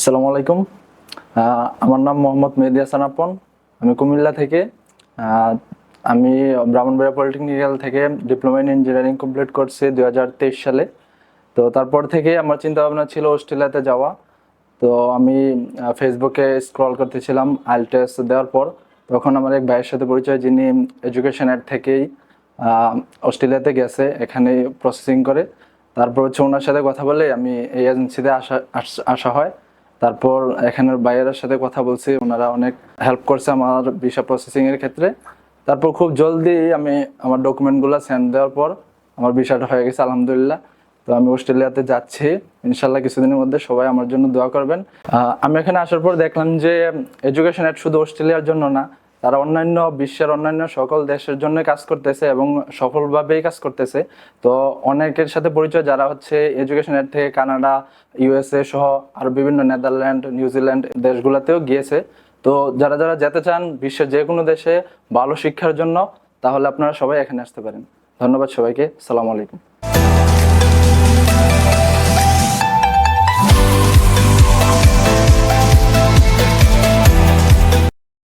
আসসালামু আলাইকুম। আমার নাম মোহাম্মদ মেহেদি হাসান আপন। আমি কুমিল্লা থেকে। আমি ব্রাহ্মণবাড়িয়া পলিটেকনিক্যাল থেকে ডিপ্লোমা ইন ইঞ্জিনিয়ারিং কমপ্লিট করছি দু হাজার তেইশ সালে। তো তারপর থেকে আমার চিন্তা ভাবনা ছিল অস্ট্রেলিয়াতে যাওয়া। তো আমি ফেসবুকে স্ক্রল করতেছিলাম আইএলটিএস দেওয়ার পর। তখন আমার এক ভাইয়ের সাথে পরিচয়, যিনি এডুকেশন অ্যাড থেকেই অস্ট্রেলিয়াতে গেছে এখানে প্রসেসিং করে। তারপর হচ্ছে ওনার সাথে কথা বলে আমি এই এজেন্সিতে আস- আসা হয়। তারপর এখানের বাইরের সাথে কথা বলছি, ওনারা অনেক হেল্প করছে আমার ভিসা প্রসেসিং এর ক্ষেত্রে। তারপর খুব জলদি আমি আমার ডকুমেন্টগুলো সেন্ড দেওয়ার পর আমার ভিসাটা হয়ে গেছে, আলহামদুলিল্লাহ। তো আমি অস্ট্রেলিয়াতে যাচ্ছি। ইনশাল্লাহ কিছুদিনের মধ্যে সবাই আমার জন্য দোয়া করবেন। আমি এখানে আসার পর দেখলাম যে এডুকেশন অ্যাড শুধু অস্ট্রেলিয়ার জন্য না তারা অন্যান্য বিশ্বের অন্যান্য সকল দেশের জন্য কাজ করতেছে এবং সফলভাবেই কাজ করতেছে। তো অনেকের সাথে পরিচয়, যারা হচ্ছে এডুকেশনের থেকে কানাডা ইউএসএ সহ আর বিভিন্ন নেদারল্যান্ড, নিউজিল্যান্ড দেশগুলোতেও গিয়েছে। তো যারা যারা যেতে চান বিশ্বের যে কোনো দেশে ভালো শিক্ষার জন্য, তাহলে আপনারা সবাই এখানে আসতে পারেন। ধন্যবাদ সবাইকে। সালাম আলাইকুম।